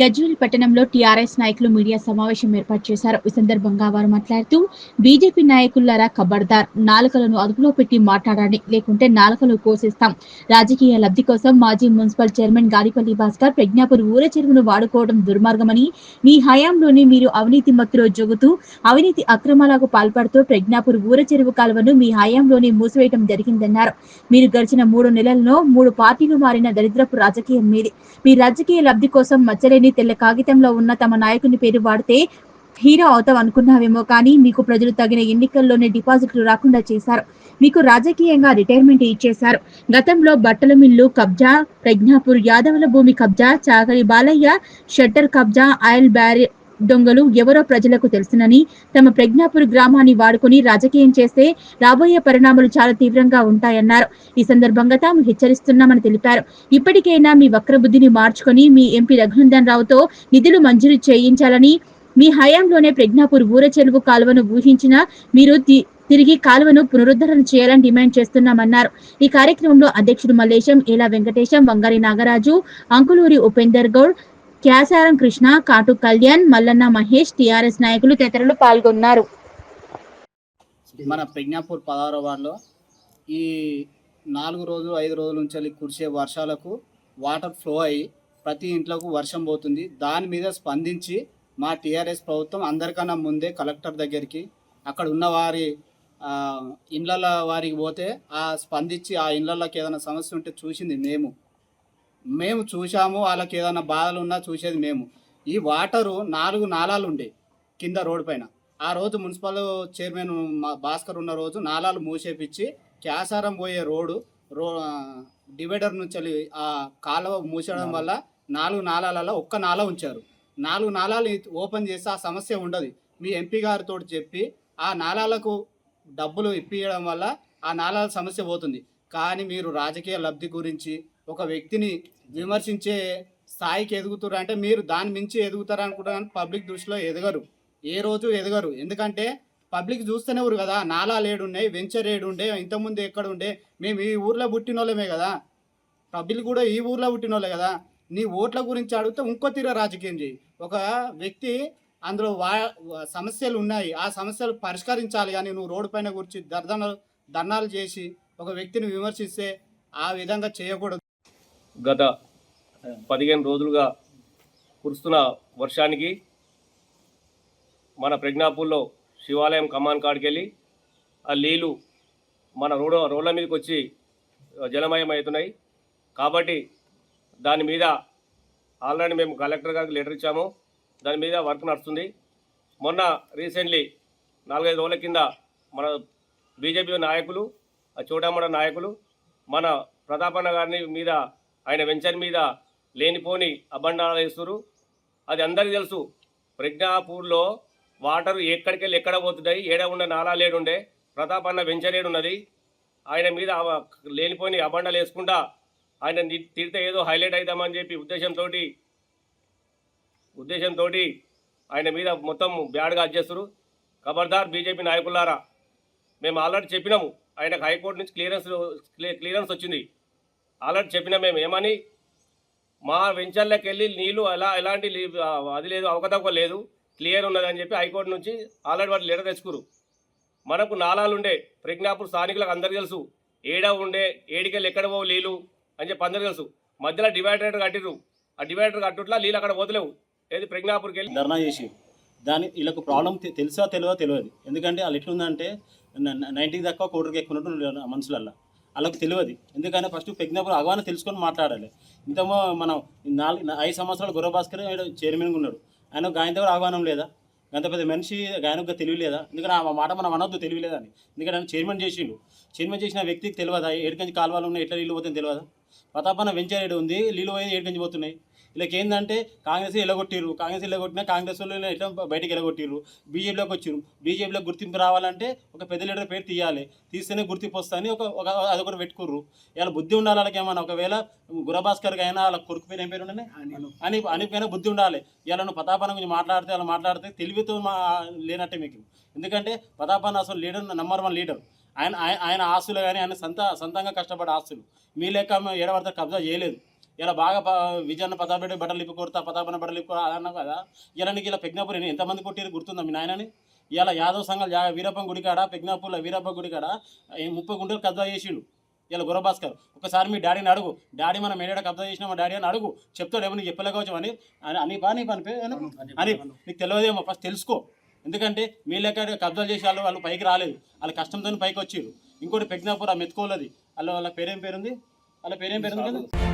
గజ్వేల్ పట్టణంలో టీఆర్ఎస్ నాయకులు మీడియా సమావేశం ఏర్పాటు చేశారు. ఈ సందర్భంగా వారు మాట్లాడుతూ బీజేపీ నాయకులారా కబర్దార్ నాలుకలను అదుపులో పెట్టి మాట్లాడాలి లేకుంటే నాలుకలు కోసేస్తాం. రాజకీయ లబ్ధి కోసం మాజీ మున్సిపల్ చైర్మన్ గాడిపల్లి భాస్కర్ ప్రజ్ఞాపూర్ ఊర చెరువును వాడుకోవడం దుర్మార్గమని మీ హయాంలోనే మీరు అవినీతి మత్తులో జోగుతూ అవినీతి అక్రమాలకు పాల్పడుతూ ప్రజ్ఞాపూర్ ఊర చెరువు కాలువను మీ హయాంలోనే మూసివేయడం జరిగిందన్నారు. మీరు గడిచిన మూడు నెలల్లో మూడు పార్టీలు మారిన దరిద్రపు రాజకీయం మీది. మీ రాజకీయ లబ్ధి కోసం మచ్చలేని తెల్ల కాగితంలో ఉన్న తమ నాయకుని పేరు వాడితే హీరో అవుతాం అనుకున్నావేమో కానీ మీకు ప్రజలు తగిన ఎన్నికల్లోనే డిపాజిట్లు రాకుండా చేశారు. మీకు రాజకీయంగా రిటైర్మెంట్ ఇచ్చేశారు. గతంలో బట్టల మిల్లు కబ్జా ప్రజ్ఞాపూర్ యాదవుల భూమి కబ్జా చాకలి బాలయ్య షట్టర్ కబ్జా ఆయిల్ బ్యారీ దొంగలు ఎవరో ప్రజలకు తెలుసునని తమ ప్రజ్ఞాపూర్ గ్రామాన్ని వాడుకొని రాజకీయం చేస్తే రాబోయే పరిణామాలు చాలా తీవ్రంగా ఉంటాయన్నారు. ఈ సందర్భంగా తాము హెచ్చరిస్తున్నామని తెలిపారు. ఇప్పటికైనా మీ వక్రబుద్ధిని మార్చుకొని మీ ఎంపీ రఘునందన్ రావుతో నిధులు మంజూరు చేయించాలని మీ హయాంలోనే ప్రజ్ఞాపూర్ ఊర చెరువు కాలువను ఊహించిన మీరు తి- తిరిగి కాలువను పునరుద్ధరణ చేయాలని డిమాండ్ చేస్తున్నామన్నారు. ఈ కార్యక్రమంలో అధ్యక్షుడు మల్లేశం ఏలా వెంకటేశం వంగారి నాగరాజు అంకులూరి ఉపేందర్ గౌడ్ క్యాసారం కృష్ణ కాటు కళ్యాణ్ మల్లన్న మహేష్ టిఆర్ఎస్ నాయకులు తదితరులు పాల్గొన్నారు. మన ప్రజ్ఞాపూర్ పదహారో వార్డులో ఈ నాలుగు రోజులు ఐదు రోజుల నుంచి వెళ్ళి కురిసే వర్షాలకు వాటర్ ఫ్లో అయ్యి ప్రతి ఇంట్లోకి వర్షం పోతుంది. దాని మీద స్పందించి మా టీఆర్ఎస్ ప్రభుత్వం అందరికన్నా ముందే కలెక్టర్ దగ్గరికి అక్కడ ఉన్న వారి ఇండ్ల వారికి పోతే ఆ స్పందించి ఆ ఇండ్లకి ఏదైనా సమస్య ఉంటే చూసింది మేము. మేము చూసాము వాళ్ళకి ఏదైనా బాధలు ఉన్నా చూసేది మేము. ఈ వాటరు నాలుగు నాలాలు ఉండే కింద రోడ్డు పైన. ఆ రోజు మున్సిపల్ చైర్మన్ మా భాస్కర్ ఉన్న రోజు నాలాలు మూసేపించి క్యాసారం పోయే రోడ్డు రో డివైడర్ నుంచి ఆ కాలువ మూసేయడం వల్ల నాలుగు నాలాలలో ఒక్క నాల ఉంచారు. నాలుగు నాలాలు ఓపెన్ చేస్తే ఆ సమస్య ఉండదు. మీ ఎంపీ గారితో చెప్పి ఆ నాలాలకు డబ్బులు ఇప్పియడం వల్ల ఆ నాలాల సమస్య పోతుంది. కానీ మీరు రాజకీయ లబ్ధి గురించి ఒక వ్యక్తిని విమర్శించే స్థాయికి ఎదుగుతారు అంటే మీరు దాని మించి ఎదుగుతారు అనుకుంటారు పబ్లిక్ దృష్టిలో ఎదగరు. ఏ రోజు ఎదగరు. ఎందుకంటే పబ్లిక్ చూస్తూనే ఊరు కదా. నాలాలు ఏడున్నాయి వెంచర్ ఏడుండే ఇంతకుముందు ఎక్కడ ఉండే మేము ఈ ఊర్లో పుట్టిన వాళ్ళమే కదా. పబ్లిక్ కూడా ఈ ఊర్లో పుట్టిన వాళ్ళే కదా. నీ ఓట్ల గురించి అడిగితే ఇంకో తీర రాజకీయం చేయి ఒక వ్యక్తి అందులో వా సమస్యలు ఉన్నాయి. ఆ సమస్యలు పరిష్కరించాలి కానీ నువ్వు రోడ్డు పైన కూర్చి దర్దనలు ధర్నాలు చేసి ఒక వ్యక్తిని విమర్శిస్తే ఆ విధంగా చేయకూడదు. గత పదిహేను రోజులుగా కురుస్తున్న వర్షానికి మన ప్రజ్ఞాపూర్లో శివాలయం కమాన్ కాడికెళ్ళి ఆ నీళ్ళు మన రోడ్ రోడ్ల మీదకి వచ్చి జలమయం అవుతున్నాయి కాబట్టి దాని మీద ఆల్రెడీ మేము కలెక్టర్ గారికి లెటర్ ఇచ్చాము. దాని మీద వర్క్ నడుస్తుంది. మొన్న రీసెంట్లీ నాలుగైదు రోజుల కింద మన బీజేపీ నాయకులు ఆ చోటామడ నాయకులు మన ప్రతాపన్న గారిని మీద ఆయన వెంచర్ మీద లేనిపోని అబండాలు వేస్తురు అది అందరికీ తెలుసు. ప్రజ్ఞాపూర్లో వాటర్ ఎక్కడికి వెళ్ళి ఎక్కడ పోతున్నాయి? ఏడ ఉండే లేడుండే ప్రతాప్ అన్న వెంచర్ ఏడున్నది ఆయన మీద లేనిపోని అబండాలు వేసుకుంటా ఆయన తిడితే ఏదో హైలైట్ అవుతామని చెప్పి ఉద్దేశంతో ఉద్దేశంతో ఆయన మీద మొత్తం బ్యాడ్గా చేస్తారు ఖబర్దార్ బీజేపీ నాయకులారా మేము ఆల్రెడీ చెప్పినాము. ఆయనకు హైకోర్టు నుంచి క్లియరెన్స్ క్లియరెన్స్ వచ్చింది. ఆల్రెడీ చెప్పినా మేము ఏమని? మా వెంచర్లోకి వెళ్ళి నీళ్ళు ఎలా ఎలాంటి లీ- అది లేదు అవకతవక లేదు క్లియర్ ఉన్నదని చెప్పి హైకోర్టు నుంచి ఆల్రెడీ వాళ్ళు లెటర్ తెచ్చుకురు మనకు నాలాలు ఉండే ప్రజ్ఞాపూర్ స్థానికులకు అందరు తెలుసు. ఏడ ఉండే ఏడికెళ్ళి ఎక్కడ పోవు నీళ్ళు అని చెప్పి అందరు తెలుసు. మధ్యలో డివైడర్ కట్టిరు ఆ డివైడర్ కట్టుట్లా నీళ్ళు అక్కడ పోతలేవు. ఏది ప్రజ్ఞాపూర్కి వెళ్ళి ధర్నా చేసి. దాని వీళ్ళకు ప్రాబ్లం తెలుసా తెలియదో తెలియదు ఎందుకంటే వాళ్ళు ఎట్లుందంటే నైంటీకి దాకా ఎక్కువ ఉన్నట్టు మనుషులల్లో. వాళ్ళకి తెలియదు. ఎందుకంటే ఫస్ట్ ప్రజ్ఞాపూర్ అగవాన్ని తెలుసుకొని మాట్లాడాలి. ఇంతమో మనం నాలుగు ఐదు సంవత్సరాలు గుర్రభాస్కర్ చైర్మన్గా ఉన్నాడు. ఆయన గాయన దగ్గర ఆహ్వానం లేదా? అంత పెద్ద మనిషి గాయనకు తెలియలేదా ఎందుకంటే ఆ మాట మనం అనొద్దు తెలియలేదని అని ఎందుకంటే ఆయన చైర్మన్ చేసిండు. చైర్మన్ చేసిన వ్యక్తికి తెలియదా? ఎక్కడికి కాలువలు ఉన్నాయి? ఎట్లా నీళ్ళు పోతుంది తెలియదా? ప్రతాపన్న వెంచర్ ఉంది నీళ్ళు పోయేది ఏడుకంచి పోతున్నాయి. వీళ్ళకి ఏంటంటే కాంగ్రెస్ ఎలగొట్టిర్రు. కాంగ్రెస్ ఎలగొట్టినా కాంగ్రెస్ వాళ్ళు ఎట్లా బయటకు ఎలగొట్టిర్రు? బీజేపీలోకి వచ్చిర్రు. బీజేపీలో గుర్తింపు రావాలంటే ఒక పెద్ద లీడర్ పేరు తీయాలి. తీస్తేనే గుర్తింపు వస్తుందని ఒక ఒక ఒకటి పెట్టుకుర్రు. ఇలా బుద్ధి ఉండాలి వాళ్ళకి ఏమన్నా ఒకవేళ గురభాస్కర్కి అయినా వాళ్ళ కొడుకు పేరు ఏం పేరు ఉండని అని అనిపైన బుద్ధి ఉండాలి. ఇలా నువ్వు ప్రతాపన్న గురించి మాట్లాడితే అలా మాట్లాడితే తెలివితో మా లేనట్టే మీకు. ఎందుకంటే ప్రతాపన్న అసలు లీడర్ నెంబర్ వన్ లీడర్. ఆయన ఆయన- ఆయన ఆస్తులు కానీ ఆయన సొంత సొంతంగా కష్టపడే ఆస్తులు. మీ లెక్క ఏడవడత కబ్జా చేయలేదు. ఇలా బాగా విజయన్న పతాబెట్టి బట్టలు ఇప్పి కొడతా పతాపన బట్టలు ఇప్పి అన్నావు కదా? ఇలా నీకు ఇలా పెగ్నాపూర్ ఎంతమంది కొట్టిరు గుర్తుందా మీ నాయనని? ఇలా యాదవ్ సంఘాలు వీరప్ప గుడి కాడ? పెగ్నాపూర్లో వీరప్ప గుడి కాడ? ఈ ముప్పై గుంటలు కబ్జా చేసిండు. ఇలా గురభాస్కర్ ఒకసారి మీ డాడీని అడుగు. డాడీ మనం ఏడాడ కబ్జా చేసినా మా డాడీ అని అడుగు. చెప్తాడు ఏమో నీకు చెప్పలేకపోవచ్చు అని అని పని పేరు అని నీకు తెలియదేమో. ఫస్ట్ తెలుసుకో. ఎందుకంటే మీ లెక్క కబ్జాలు చేసి వాళ్ళు వాళ్ళు పైకి రాలేదు. వాళ్ళ కష్టంతో పైకి వచ్చారు. ఇంకోటి పెగ్నాపూర్ ఆ మెత్తుకోలది వాళ్ళ వాళ్ళ పేరేం పేరుంది? వాళ్ళ పేరేం పేరుంది? కదా